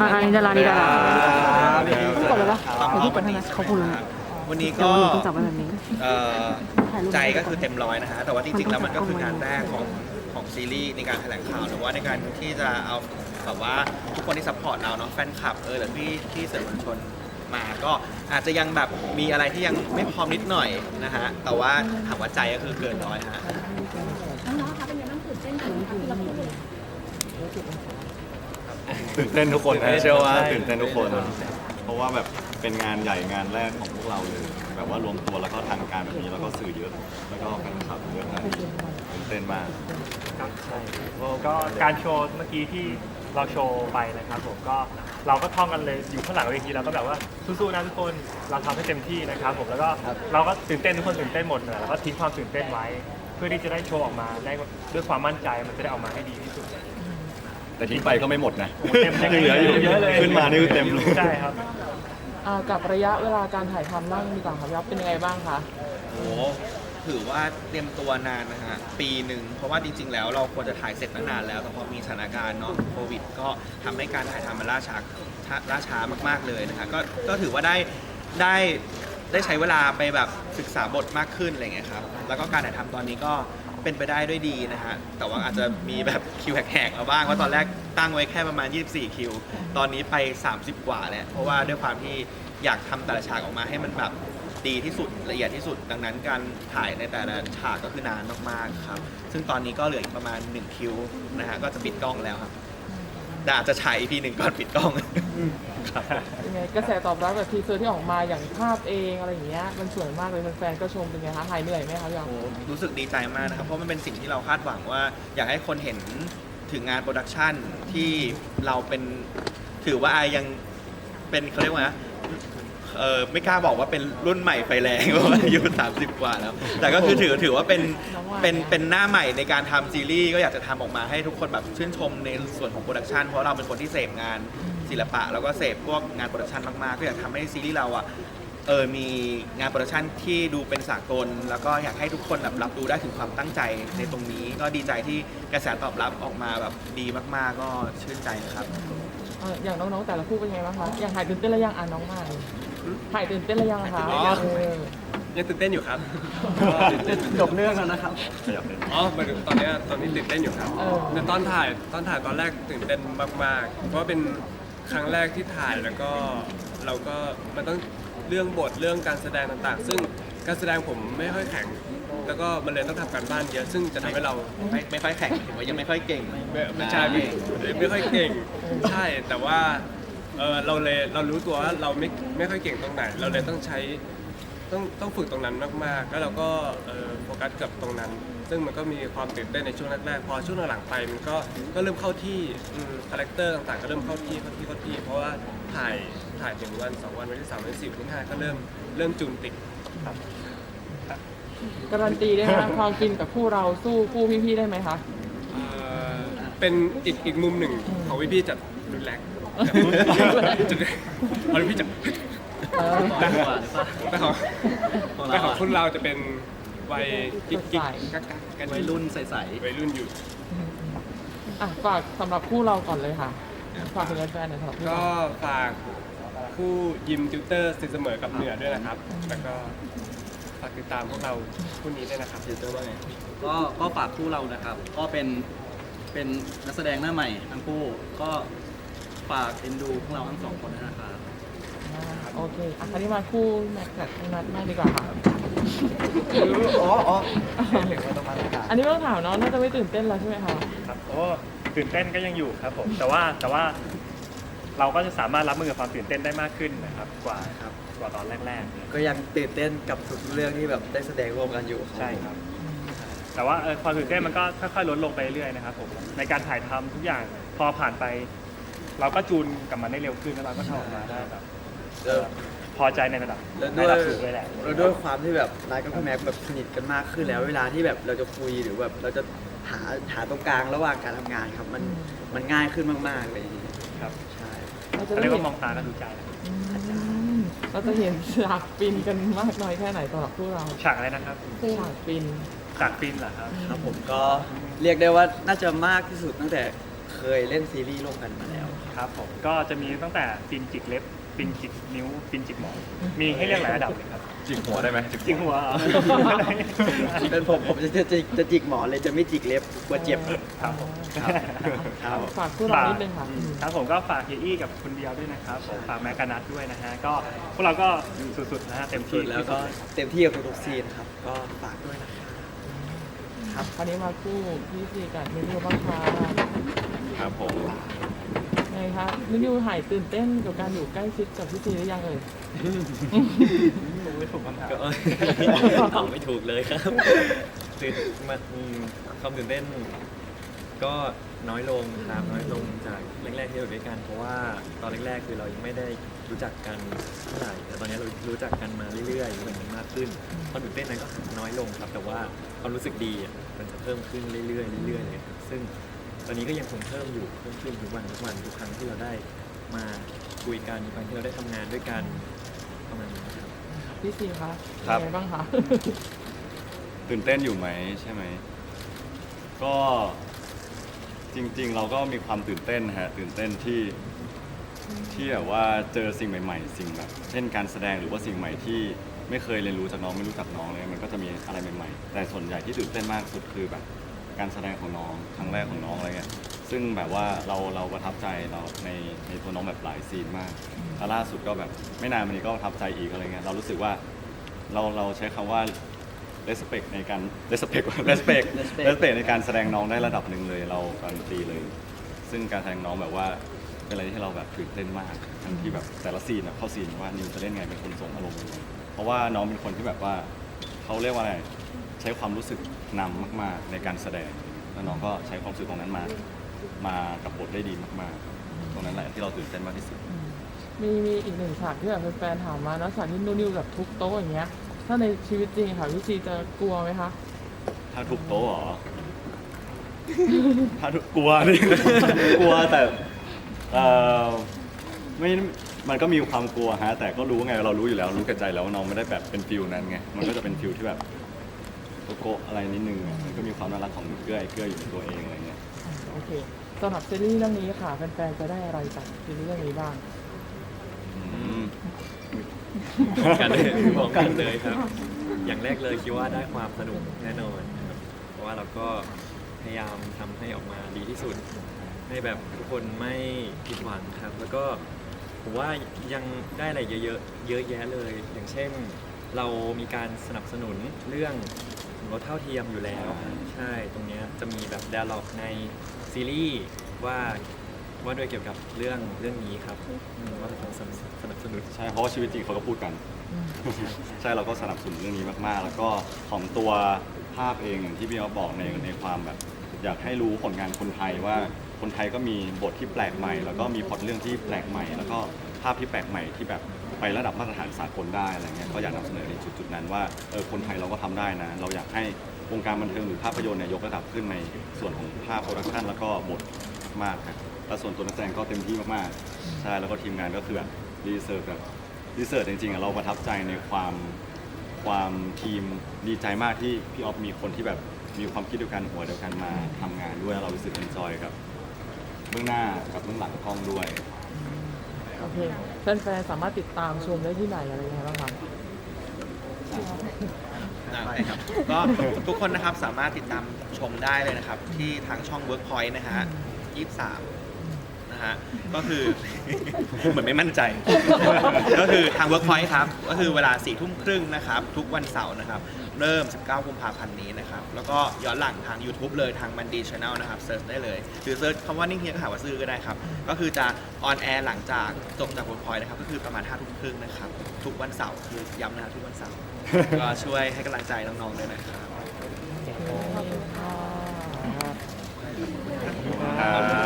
อ่าอันนี้ดารานี่ดาราพูดก่อนเลยปะเดี๋ยวพูดก่อนให้ไหมเขาพูดแล้วนะวันนี้เดี๋ยก็วหนูต้องจับไว้แบบนี้ เอ่อใจก็คือเต็มร้อยนะฮะ แต่ว่าจริงๆแล้วมันก็คืองานแรกของของซีรีส์ในการแถลงข่าวหรือว่าในการที่จะเอาแบบว่าทุกคนที่ซัพพอร์ตเราเนาะแฟนคลับเออหรือพี่ที่สื่อมวลชนมาก็อาจจะยังแบบมีอะไรที่ยังไม่พร้อมนิดหน่อยนะฮะ แต่ว่าถามว่าใจก็คือเกินร้อยฮะน้องๆคะเป็นยังไงบ้างตื่นเต้นกันไหมคะที่เราพูดเลย ตื่นเต้นทุกคนนะเชื่อว่าตื่นเต้นทุกคน เพราะว่าแบบเป็นงานใหญ่งานแรกของพวกเราเลยแบบว่ารวมตัวแล้วก็ทางการแบบนี้แล้วก็สื่อเยอะ แล้วก็แฟนคลับเยอะนะตื่นเต้นมากครับใช่ก็การโชว์เมื่อกี้ที่เราโชว์ไปนะครับผมก็เราก็ท่องกันเลยอยู่ข้างหลังเวทีเราก็แบบว่าสู้ๆนะทุกคนเราทำให้เต็มที่นะครับผมแล้วก็เราก็ตื่นเต้นทุกคนตื่นเต้นหมดเลยแล้วก็ทิ้งความตื่นเต้นไว้ เพื่อที่จะได้โชว์ออกมาได้ด้วยความมั่นใจมันจะได้ออกมาให้ดีที่สุด แต่ทิ้งไปก็ไม่หมดนะเต็มยังเหลืออยู่เยอะเลย ขึ้นมานี่คือเต็มเลยใช่ครับ อ่ากับระยะเวลาการถ่ายทำบ้างดีกว่าครับยับเป็นยังไงบ้างคะ โอ้โหถือว่าเตรียมตัวนานนะฮะปีหนึ่งเพราะว่าจริง ๆ แล้วเราควรจะถ่ายเสร็จตั้งนานแล้วแต่พอมีสถานการณ์เนาะโควิด ก็ทำให้การถ่ายทำมันล่าช้าช้าล่าช้ามากๆเลยนะฮะก็ก็ถือว่าได้ได้ได้ใช้เวลาไปแบบศึกษาบทมากขึ้นอะไรเงี้ยครับแล้วก็การถ่ายทำตอนนี้ก็ เป็นไปได้ด้วยดีนะฮะ แต่ว่าอาจจะมีแบบคิวแหกๆมาบ้างว่าะตอนแรกตั้งไว้แค่ประมาณ 24 คิว ตอนนี้ไป 30 กว่าแล้ว เพราะว่าด้วยความที่อยากทำแต่ละฉากออกมาให้มันแบบดีที่สุดละเอียดที่สุด ดังนั้นการถ่ายในแต่ละฉากก็คือนานมากๆครับ ซึ่งตอนนี้ก็เหลืออีกประมาณ 1 คิวนะฮะ ก็จะปิดกล้องแล้วครับ แต่อาจจะฉาย EP หนึ่งก่อนปิดกล้องครับยังไงกระแสตอบรับแบบทีเซอร์ที่ออกมาอย่างภาพเองอะไรอย่างเงี้ยมันสวยมากเลยแฟนๆก็ชมเป็นไงคะหายเหนื่อยไหมคะยับโอ้รู้สึกดีใจมากนะครับ เพราะมันเป็นสิ่งที่เราคาดหวังว่า อยากให้คนเห็นถึงงานโปรดักชันที่เราเป็นถือว่ายังเป็นเขาเรียกว่าไงนะ เออไม่กล้าบอกว่าเป็นรุ่นใหม่ไฟแรงเพราะว่าอายุ30 กว่าแล้ว แต่ก็คือถือถือว่าเป็นเป็นเป็นหน้าใหม่ในการทำซีรีส์ก็อยากจะทำออกมาให้ทุกคนแบบชื่นชมในส่วนของโปรดักชันเพราะเราเป็นคนที่เสพงานศิลปะ แล้วก็เสพพวกงานโปรดักชันมากๆก็อยากทำให้ซีรีส์เราอะเออมีงานโปรดักชันที่ดูเป็นสากล แล้วก็อยากให้ทุกคนแบบรับรู้ได้ถึงความตั้งใจในตรงนี้ ก็ดีใจที่กระแสตอบรับออกมาแบบดีมากๆ ก็ชื่นใจนะครับ เอ่ออย่างน้องๆแต่ละคู่เป็นไงบ้างคะ อย่างหายตื่นเต้นแล้วยังอ่านน้องใหม่ หายตื่นเต้นแล้วยังคะอ๋อเออยังตื่นเต้นอยู่ครับจบเรื่องแล้วนะครับขยับเลยอ๋อหมายถึงตอนเนี้ยตอนนี้ตื่นเต้นอยู่ครับเออแต่ตอนถ่ายตอนถ่ายตอนแรกตื่นเต้นมากๆ เพราะว่าเป็นครั้งแรกที่ถ่ายแล้วก็เราก็มันต้องเรื่องบทเรื่องการแสดงต่างๆ ซึ่งการแสดงผมไม่ค่อยแข็ง แล้วก็มันเลยต้องทำการบ้านเยอะ ซึ่งจะทำให้เรา ไม่ไม่ค่อยแข็งถือว่ายังไม่ค่อยเก่ง ไม่ไม่ใช่ไม่ไม่ค่อยเก่ง ใช่แต่ว่า เออเราเลยเรารู้ตัวว่าเราไม่ไม่ค่อยเก่งตรงไหน เราเลยต้องใช้ต้องต้องฝึกตรงนั้นมากๆ แล้วเราก็เอ่อโฟกัสกับตรงนั้น ซึ่งมันก็มีความตื่นเต้นในช่วงแรกๆ พอช่วงหลังๆไปมันก็ก็เริ่มเข้าที่คาแรคเตอร์ต่างๆ ก็เริ่มเข้าที่เข้าที่เข้าที่ เพราะว่าถ่ายถ่ายถึงวันสองวันวันที่สามวันที่สี่วันที่ห้าก็เริ่มเริ่มจูนติดการันตีได้ไหมคะความฟินกับคู่เราสู้คู่พี่ๆได้ไหมคะ เอ่อเป็นอีกอีกมุมหนึ่งของพี่พี่ๆจัดรุนแรง จุดเอาพี่จัดเออแต่ของแต่ของคุณเราจะเป็นวัยกิ๊กกิ๊กกักกักกันวัยรุ่นใสวัยรุ่นอยู่อะฝากสำหรับคู่เราก่อนเลยค่ะ ฝากถึงแฟนๆหน่อยสำหรับคู่ก็เราฝากคู่ยิมติวเตอร์สินเสมอกับเหนือด้วยนะครับ แล้วก็ฝากติดตามพวกเราคู่นี้ด้วยนะครับๆติวเตอร์ว่าไงก็ก็ฝากคู่เรานะครับ ก็เป็นเป็นนักแสดงหน้าใหม่ทั้งคู่ ก็ ฝากเอ็นดูพวกเราทั้งสองคนด้วยนะครับอ่าโอเคอะคราวนี้มาคู่แม็กซ์กับนัทมากดีกว่าค่ะ อ๋ออ๋ออันนี้ไม่ต้องถามเนาะน่าจะไม่ตื่นเต้นแล้วใช่ไหมคะ ครับโอ้ตื่นเต้นก็ยังอยู่ครับผมแต่ว่าแต่ว่าเราก็จะสามารถรับมือกับความตื่นเต้นได้มากขึ้นนะครับกว่าครับกว่าตอนแรกๆก็ยังตื่นเต้นกับทุกเรื่องที่แบบได้แสดงร่วมกันอยู่ใช่ครับ แต่ว่าเออความตื่นเต้นมันก็ค่อยๆลดลงไปเรื่อยๆนะครับผมในการถ่ายทำทุกอย่างพอผ่านไป เราก็จูนกับมันได้เร็วขึ้นแล้วเราก็ทำออกมาได้แบบเอ่อพอใจในระดับแล้วในด้วยระดับสูงเลยแหละ แล้วด้วยความที่แบบนายกับพี่แม็กแบบสนิทกันมากขึ้นแล้ว เวลาที่แบบเราจะคุยหรือแบบเราจะหาหาตรงกลางระหว่างการทำงานครับ มันมันง่ายขึ้นมากๆเลยครับ ใช่ เราจะเขาได้เรียกเห็ว่านมองตากันดูใจนะอืมเราจะเห็นฉากฟินกันมากน้อยแค่ไหนสำหรับคู่เราฉากอะไรนะครับฉากฟิน ฉากฟินเหรอครับ ครับผมก็เรียกได้ว่าน่าจะมากที่สุดตั้งแต่เคยเล่นซีรีส์ร่วมกันมาแล้ว ครับครับผมก็จะมีตั้งแต่ปินจิกเล็บปินจิกนิ้วปินจิกหมอนมีให้เลือกหลายระดับเลยครับจิกหัวได้ไหมจิกหัวเหรอเป็นผมผมจะจะจะจะจิกหมอนเลยจะไม่จิกเล็บกลัวเจ็บครับผมครับฝากคู่เรานิดนึงค่ะครับผมก็ฝากเฮียอี้กับคุณเดียวด้วยนะครับผมฝากแมกกานัทด้วยนะฮะก็พวกเราก็สุดๆนะฮะเต็มสุที่ดแล้วก็เต็มที่กับทุกๆซีนครับก็ฝากด้วยนะครับครับคราวนี้มาคู่พี่ซีกับนิวบ้างค่ะครับผม ไงคะนิวหายตื่นเต้นกับการอยู่ใกล้ชิดกับพี่ซีหรือยังเอ่ย ไม่ถูกคำถามก็ตอบไม่ถูกเลยครับตื่นมาอืมความตื่นเต้น ก็น้อยลงครับน้อยลงจากแรกๆที่อยู่ด้วยกัน เพราะว่าตอนแรกๆคือเรายังไม่ได้รู้จักกันเท่าไหร่แต่ตอนนี้เรารู้จักกันมาเรื่อยๆรู้จักกันมากขึ้นความตื่นเต้นนั้นก็น้อยลงครับ แต่ว่าความรู้สึกดีอะมันจะเพิ่มขึ้นเรื่อยๆเรื่อยๆเลยครับซึ่ง ตอนนี้ก็ยังคงเพิ่มอยู่เพิ่มขึ้นทุกวันทุกวันทุกครั้งที่เราได้มาคุยกันทุกครั้งที่เราได้ทำงานด้วยกันประมาณนี้ครับพี่ซีคะครับเป็นไงบ้างคะตื่นเต้นอยู่ไหมใช่ไหม ก็จริง ๆ เราก็มีความตื่นเต้นฮะตื่นเต้นที่ที่แบบว่าเจอสิ่งใหม่ ๆ สิ่งแบบเช่นการแสดงหรือว่าสิ่งใหม่ที่ไม่เคยเรียนรู้จากน้องไม่รู้จักน้องเลยมันก็จะมีอะไรใหม่ ๆ แต่ส่วนใหญ่ที่ตื่นเต้นมากสุดคือแบบ การแสดงของน้องครั้งแรกของน้องอะไรเงี้ยซึ่งแบบว่าเราเราประทับใจเราในในตัวน้องแบบหลายซีนมากแล้วล่าสุดก็แบบไม่นานมานี้ก็ประทับใจอีกอะไรเงี้ยเรารู้สึกว่าเราเราใช้คำว่า respect ในการ respect respect Respect respect ในการแสดงน้องได้ระดับหนึ่งเลยเราการนตีเลย ซึ่งการแสดงน้องแบบว่าเป็นอะไรที่เราแบบตื่นเต้นมากทั้งที่แบบแต่ละซีนอะเข้าซีนว่านิวจะเล่นไงเป็นคนส่งอารมณ์ยังไงเพราะว่าน้องเป็นคนที่แบบว่า เขาเรียกว่าอะไรใช้ความรู้สึกนำมาก ๆ ในการแสดงแล้วน้องก็ใช้ความรู้สึกตรงนั้นมา มากับบทได้ดีมากๆ ตรงนั้นแหละที่เราตื่นเต้นมากที่สุด มีมีอีกหนึ่งฉากที่แบบแฟนๆถามมาเนอะฉากที่นิวๆแบบทุบโต๊ะอย่างเงี้ย ถ้าในชีวิตจริงค่ะพี่ซีจะกลัวไหมคะถ้าทุบโต๊ะเหรอ ถ้าทุบกลัวดิกลัวแต่เออไม่ มันก็มีความกลัวฮะ แต่ก็รู้ไงเรารู้อยู่แล้วรู้กับใจแล้วว่าน้องไม่ได้แบบเป็นฟิลนั้นไงมันก็จะเป็นฟิลที่แบบโกโก้อะไรนิดนึงอะมันก็มีความน่ารักของเกลือไอ้เกลืออยู่ในตัวเองอะไรเงี้ยโอเคสำหรับซีรีส์เรื่องนี้ค่ะแฟนๆจะได้อะไรจากซีรีส์เรื่องนี้บ้างอืม กันเลยมองกันเลยครับ อย่างแรกเลยคิดว่าได้ความสนุกแน่นอนครับเพราะว่าเราก็พยายามทำให้ออกมาดีที่สุด ให้แบบทุกคนไม่ผิดหวังครับ แล้วก็ ผมว่ายังได้อะไรเยอะๆเยอะแยะเลย อย่างเช่น เรามีการสนับสนุนเรื่องลดเท่าเทียมอยู่แล้ว ใช่ตรงเนี้ยจะมีแบบ d ด a l o g ในซีรีส์ว่าว่าด้วยเกี่ยวกับเรื่องเรื่องนี้ครับอืมว่าเราสนับสนับสนุน ใช่เพราะว่าชีวิตจริงเขาก็พูดกัน ใช่เราก็สนับสนุนเรื่องนี้มากๆ แล้วก็ของตัวภาพเองอย่างที่พี่อ๊อฟบอกในในความแบบ อยากให้รู้ผลงานคนไทยว่า คนไทยก็มีบทที่แปลกใหม่ แล้วก็มีพล็อตเรื่องที่แปลกใหม่ แล้วก็ภาพที่แปลกใหม่ที่แบบไประดับมาตรฐานสากลได้อะไรเงี้ยก็อยากนำเสนอในจุดๆนั้นว่าเออคนไทยเราก็ทำได้นะ เราอยากให้วงการบันเทิงหรือภาพยนตร์เนี่ยยกระดับขึ้นในส่วนของภาพโปรดักชันแล้วก็บทมากครับแล้วส่วนตัวนักแสดงก็เต็มที่มากๆใช่แล้วก็ทีมงานก็คือแบบรีเสิร์ชแบบรีเสิร์ชจริงๆอะเราประทับใจในความความทีมดีใจมากที่พี่ออฟมีคนที่แบบมีความคิดเดียวกันหัวเดียวกันมาทำงานด้วยแล้วเรารู้สึกเอนจอยกับ เบื้องหน้ากับเบื้องหลังกล้องด้วย โอเคแฟนๆสามารถติดตามชมได้ที่ไหนอะไรยังไงบ้างคะอ่าได้ครับก็ทุกคนนะครับสามารถติดตามชมได้เลยนะครับ ที่ทางช่อง Workpoint นะฮะ23นะฮะก็คือ เหมือนไม่มั่นใจ ก็คือทาง Workpoint ครับ ก็คือเวลา4ทุ่มครึ่งนะครับ ทุกวันเสาร์นะครับ เริ่ม 19 กุมภาพันธ์นี้นะครับ แล้วก็ย้อนหลังทาง YouTube เลยทางมันดีชาแนลนะครับเซิร์ชได้เลย หรือเซิร์ชคำว่านิ่งเฮียก็หาว่าซื้อก็ได้ครับ ก็คือจะออนแอร์หลังจากจบจากบทพอยนะครับ ก็คือประมาณ5ทุ่มครึ่งนะครับ ทุกวันเสาร์คือย้ำนะครับทุกวันเสาร์ ก็ช่วยให้กำลังใจน้องๆด้วยนะครับ ขอบคุณค่ะ